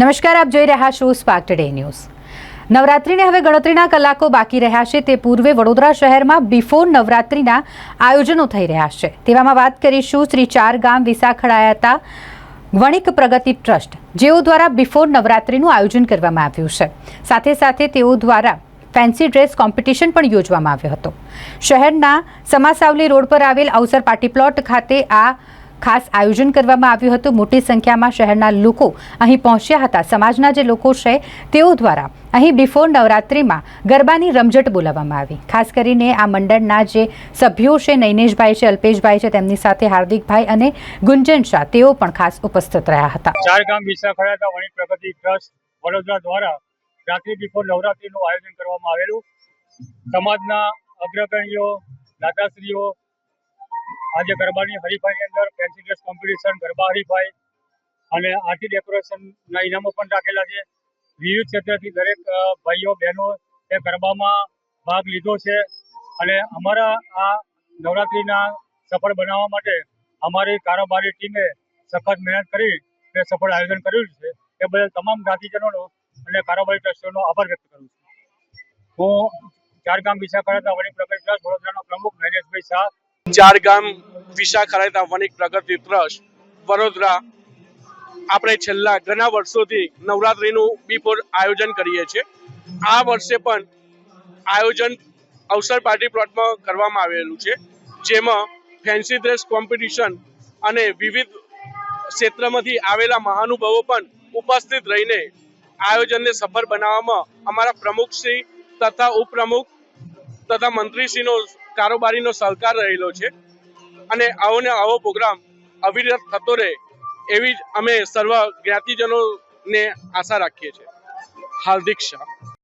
નમસ્કાર, આપ જોઈ રહ્યા છો સ્પાર્ક ટુડે ન્યૂઝ નવરાત્રિને હવે ગણતરીના કલાકો બાકી રહ્યા છે. તે પૂર્વે વડોદરા શહેરમાં બિફોર નવરાત્રિના આયોજનો થઈ રહ્યા છે. તેવામાં વાત કરીશું શ્રી ચાર ગામ વિસાખડાયાતા વણિક પ્રગતિ ટ્રસ્ટ, જેઓ દ્વારા બિફોર નવરાત્રિનું આયોજન કરવામાં આવ્યું છે. સાથે સાથે તેઓ દ્વારા ફેન્સી ડ્રેસ કોમ્પિટિશન પણ યોજવામાં આવ્યો હતો. શહેરના સમાસાવલી રોડ પર આવેલ અવસર પાર્ટી પ્લોટ ખાતે આ ખાસ આયોજન કરવામાં આવ્યું હતું. મોટી સંખ્યામાં શહેરના લોકો અહીં પહોંચ્યા હતા. સમાજના જે લોકો છે, તેઓ દ્વારા અહીં બિફોર નવરાત્રિમાં ગરબાની રમઝટ બોલાવવામાં આવી. ખાસ કરીને આ મંડળના જે સભ્યો છે, નૈનેશભાઈ છે, અલ્પેશભાઈ છે, તેમની સાથે હાર્દિકભાઈ અને ગુંજન શાહ, તેઓ પણ ખાસ ઉપસ્થિત રહ્યા હતા. ચાર ગામ વિસાખડાતા વણી પ્રગતિ ટ્રસ્ટ વડોદરા દ્વારા રાત્રિ બિફોર નવરાત્રીનું આયોજન કરવામાં આવેલું. સમાજના અગ્રગણ્યો દાદાશ્રીઓ આજે ગરબાની હરીફાઈની અંદર ફેન્સી ડ્રેસ કોમ્પિટિશન ગરબા હરીફાઈ અને આરતી ડેકોરેશનના ઇનામો પણ રાખેલા છે. વિવિધ ક્ષેત્રથી દરેક ભાઈઓ, બહેનો એ ગરબામાં ભાગ લીધો છે અને અમારા આ નવરાત્રિના સફળ બનાવવા માટે અમારી કારોબારી ટીમે સખત મહેનત કરી તે સફળ આયોજન કર્યું છે. એ બદલ તમામ જ્ઞાતિજનોનો અને કારોબારી ટ્રસ્ટીઓનો આભાર વ્યક્ત કરું છું. હું ચાર ગામ વણિક વણી પ્રગતિ ટ્રસ્ટ વડોદરાનો પ્રમુખ નૈનેશભાઈ શાહ ચાર ગામ વિશાખારાયતા પ્રગતિ ટ્રસ્ટ વડોદરા આપણે છેલ્લા ઘણા વર્ષોથી નવરાત્રિનું બીપોર આયોજન કરીએ છીએ. આ વર્ષે પણ આયોજન અવસર પાર્ટી પ્લોટમાં કરવામાં આવેલું છે. જેમાં ફેન્સી ડ્રેસ કોમ્પિટિશન અને વિવિધ ક્ષેત્રમાંથી આવેલા મહાનુભાવો પણ ઉપસ્થિત રહીને આયોજનને સફળ બનાવવામાં અમારા પ્રમુખશ્રી તથા ઉપપ્રમુખ તથા મંત્રીશ્રીનો કારોબારીનો સહકાર રહેલો છે. અને આવો ને આવો પ્રોગ્રામ અવિરત થતો રહે એવી જ અમે સર્વ જ્ઞાતિજનોને આશા રાખીએ છીએ. હાર્દિક શાહ.